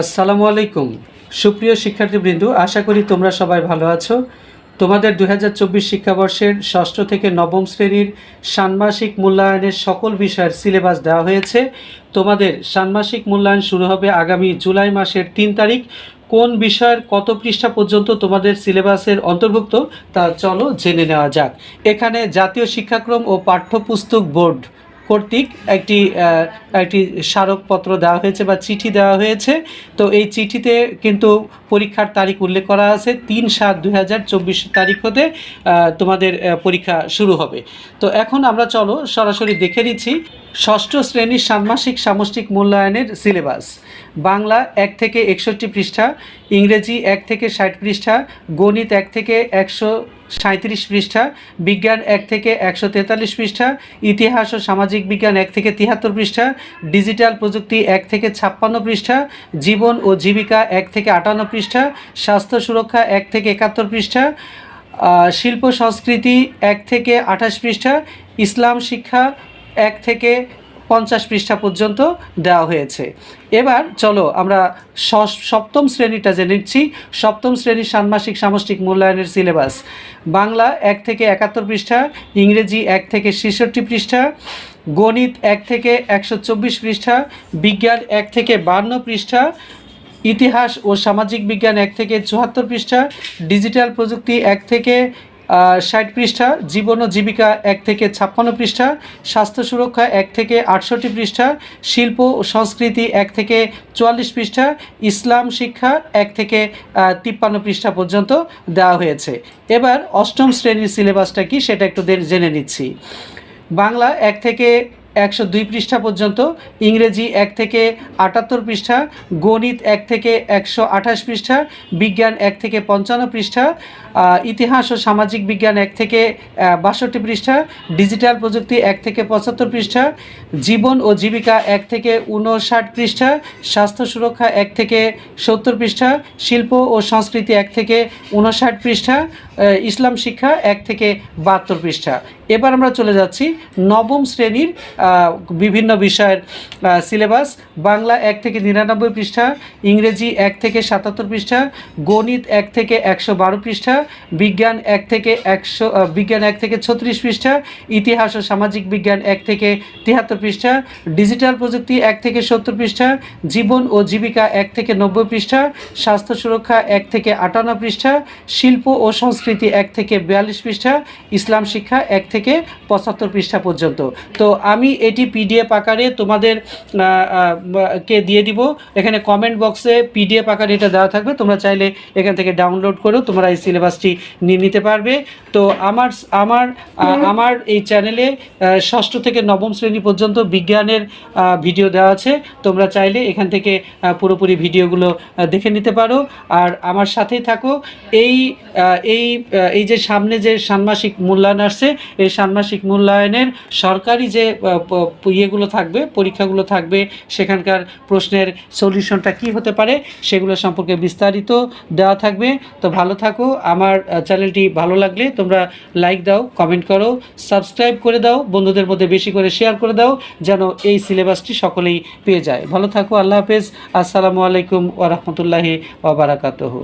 আসসালামু আলাইকুম। সুপ্রিয় শিক্ষার্থীবৃন্দ, আশা করি তোমরা সবাই ভালো আছো। তোমাদের দু হাজার চব্বিশ শিক্ষাবর্ষের ষষ্ঠ থেকে নবম শ্রেণির ষান্মাসিক মূল্যায়নের সকল বিষয়ের সিলেবাস দেওয়া হয়েছে। তোমাদের ষান্মাসিক মূল্যায়ন শুরু হবে আগামী জুলাই মাসের তিন তারিখ। কোন বিষয়ের কত পৃষ্ঠা পর্যন্ত তোমাদের সিলেবাসের অন্তর্ভুক্ত তা চলো জেনে নেওয়া যাক। এখানে জাতীয় শিক্ষাক্রম ও পাঠ্যপুস্তক বোর্ড কর্তৃক একটি একটি স্মারকপত্র দেওয়া হয়েছে বা চিঠি দেওয়া হয়েছে। তো এই চিঠিতে কিন্তু পরীক্ষার তারিখ উল্লেখ করা আছে, তিন সাত দুই চব্বিশ তারিখ হতে তোমাদের পরীক্ষা শুরু হবে। তো এখন আমরা চলো সরাসরি দেখে নিচ্ছি ষষ্ঠ শ্রেণির ষান্মাসিক সামষ্টিক মূল্যায়নের সিলেবাস। বাংলা এক থেকে একষট্টি পৃষ্ঠা, ইংরেজি এক থেকে ষাট পৃষ্ঠা, গণিত এক থেকে একশো সাঁত্রিশ পৃষ্ঠা, বিজ্ঞান এক থেকে একশো তেতাল্লিশ পৃষ্ঠা, ইতিহাস ও সামাজিক বিজ্ঞান এক থেকে তিয়াত্তর পৃষ্ঠা, ডিজিটাল প্রযুক্তি এক থেকে ছাপ্পান্ন পৃষ্ঠা, জীবন ও জীবিকা এক থেকে আটান্ন পৃষ্ঠা, স্বাস্থ্য সুরক্ষা এক থেকে একাত্তর পৃষ্ঠা শিল্প সংস্কৃতি এক থেকে আঠাশ পৃষ্ঠা, ইসলাম শিক্ষা এক থেকে পঞ্চাশ পৃষ্ঠা পর্যন্ত দেওয়া হয়েছে। এবার চলো আমরা সপ্তম শ্রেণীটা জেনে নিচ্ছি। সপ্তম শ্রেণির ষান্মাসিক সামষ্টিক মূল্যায়নের সিলেবাস। বাংলা এক থেকে একাত্তর পৃষ্ঠা, ইংরেজি এক থেকে ছেষট্টি পৃষ্ঠা, গণিত এক থেকে একশো চব্বিশ পৃষ্ঠা, বিজ্ঞান এক থেকে বান্ন পৃষ্ঠা, ইতিহাস ও সামাজিক বিজ্ঞান এক থেকে চুয়াত্তর পৃষ্ঠা, ডিজিটাল প্রযুক্তি এক থেকে ষাট পৃষ্ঠা, জীবন ও জীবিকা এক থেকে ছাপ্পান্ন পৃষ্ঠা, স্বাস্থ্য সুরক্ষা এক থেকে আটষট্টি পৃষ্ঠা, শিল্প ও সংস্কৃতি এক থেকে চুয়াল্লিশ পৃষ্ঠা, ইসলাম শিক্ষা এক থেকে তিপ্পান্ন পৃষ্ঠা পর্যন্ত দেওয়া হয়েছে। এবার অষ্টম শ্রেণির সিলেবাসটা কি সেটা একটু জেনে নিচ্ছি। বাংলা এক থেকে একশো দুই পৃষ্ঠা পর্যন্ত, ইংরেজি এক থেকে আটাত্তর পৃষ্ঠা, গণিত এক থেকে একশো আঠাশ পৃষ্ঠা, বিজ্ঞান এক থেকে পঞ্চান্ন পৃষ্ঠা ইতিহাস ও সামাজিক বিজ্ঞান এক থেকে বাষট্টি পৃষ্ঠা, ডিজিটাল প্রযুক্তি এক থেকে পঁচাত্তর পৃষ্ঠা, জীবন ও জীবিকা এক থেকে উনষাট পৃষ্ঠা, স্বাস্থ্য সুরক্ষা এক থেকে সত্তর পৃষ্ঠা, শিল্প ও সংস্কৃতি এক থেকে উনষাট পৃষ্ঠা ইসলাম শিক্ষা এক থেকে বাহাত্তর পৃষ্ঠা এবার আমরা চলে যাচ্ছি নবম শ্রেণির বিভিন্ন বিষয়ের সিলেবাস বাংলা এক থেকে নিরানব্বই পৃষ্ঠা ইংরেজি এক থেকে সাতাত্তর পৃষ্ঠা গণিত এক থেকে একশো বারো পৃষ্ঠা বিজ্ঞান এক থেকে একশো বিজ্ঞান এক থেকে ছত্রিশ পৃষ্ঠা ইতিহাস ও সামাজিক বিজ্ঞান এক থেকে তিয়াত্তর পৃষ্ঠা ডিজিটাল প্রযুক্তি এক থেকে সত্তর পৃষ্ঠা জীবন ও জীবিকা এক থেকে নব্বই পৃষ্ঠা স্বাস্থ্য সুরক্ষা এক থেকে আটান্ন পৃষ্ঠা শিল্প ও সংস্কৃতি এক থেকে বিয়াল্লিশ পৃষ্ঠা ইসলাম শিক্ষা এক থেকে পঁচাত্তর পৃষ্ঠা পর্যন্ত। তো আমি এটি পিডিএফ আকারে তোমাদের কে দিয়ে দিব এখানে কমেন্ট বক্সে পিডিএফ আকারে এটা দেওয়া থাকবে তোমরা চাইলে এখান থেকে ডাউনলোড করেও তোমরা এই সিলেবাসটি নিয়ে নিতে পারবে। তো আমার আমার আমার এই চ্যানেলে ষষ্ঠ থেকে নবম শ্রেণি পর্যন্ত বিজ্ঞানের ভিডিও দেওয়া আছে। তোমরা চাইলে এখান থেকে পুরোপুরি ভিডিওগুলো দেখে নিতে পারো। আর আমার সাথেই থাকো। এই এই এই যে সামনে যে ষান্মাসিক মূল্যায়ন আসছে, এই ষান্মাসিক মূল্যায়নের সরকারি যে ইয়েগুলো থাকবে, পরীক্ষাগুলো থাকবে, সেখানকার প্রশ্নের সলিউশনটা কি হতে পারে সেগুলো সম্পর্কে বিস্তারিত দেওয়া থাকবে। তো ভালো থাকো, আমার চ্যানেলটি ভালো লাগলে তোমরা লাইক দাও, কমেন্ট করো, সাবস্ক্রাইব করে দাও, বন্ধুদের মধ্যে বেশি করে শেয়ার করে দাও, যেন এই সিলেবাসটি সকলেই পেয়ে যায়। ভালো থাকো, আল্লাহ হাফেজ, আসসালামু আলাইকুম ওরহমতুল্লাহি ওবরাকাতহ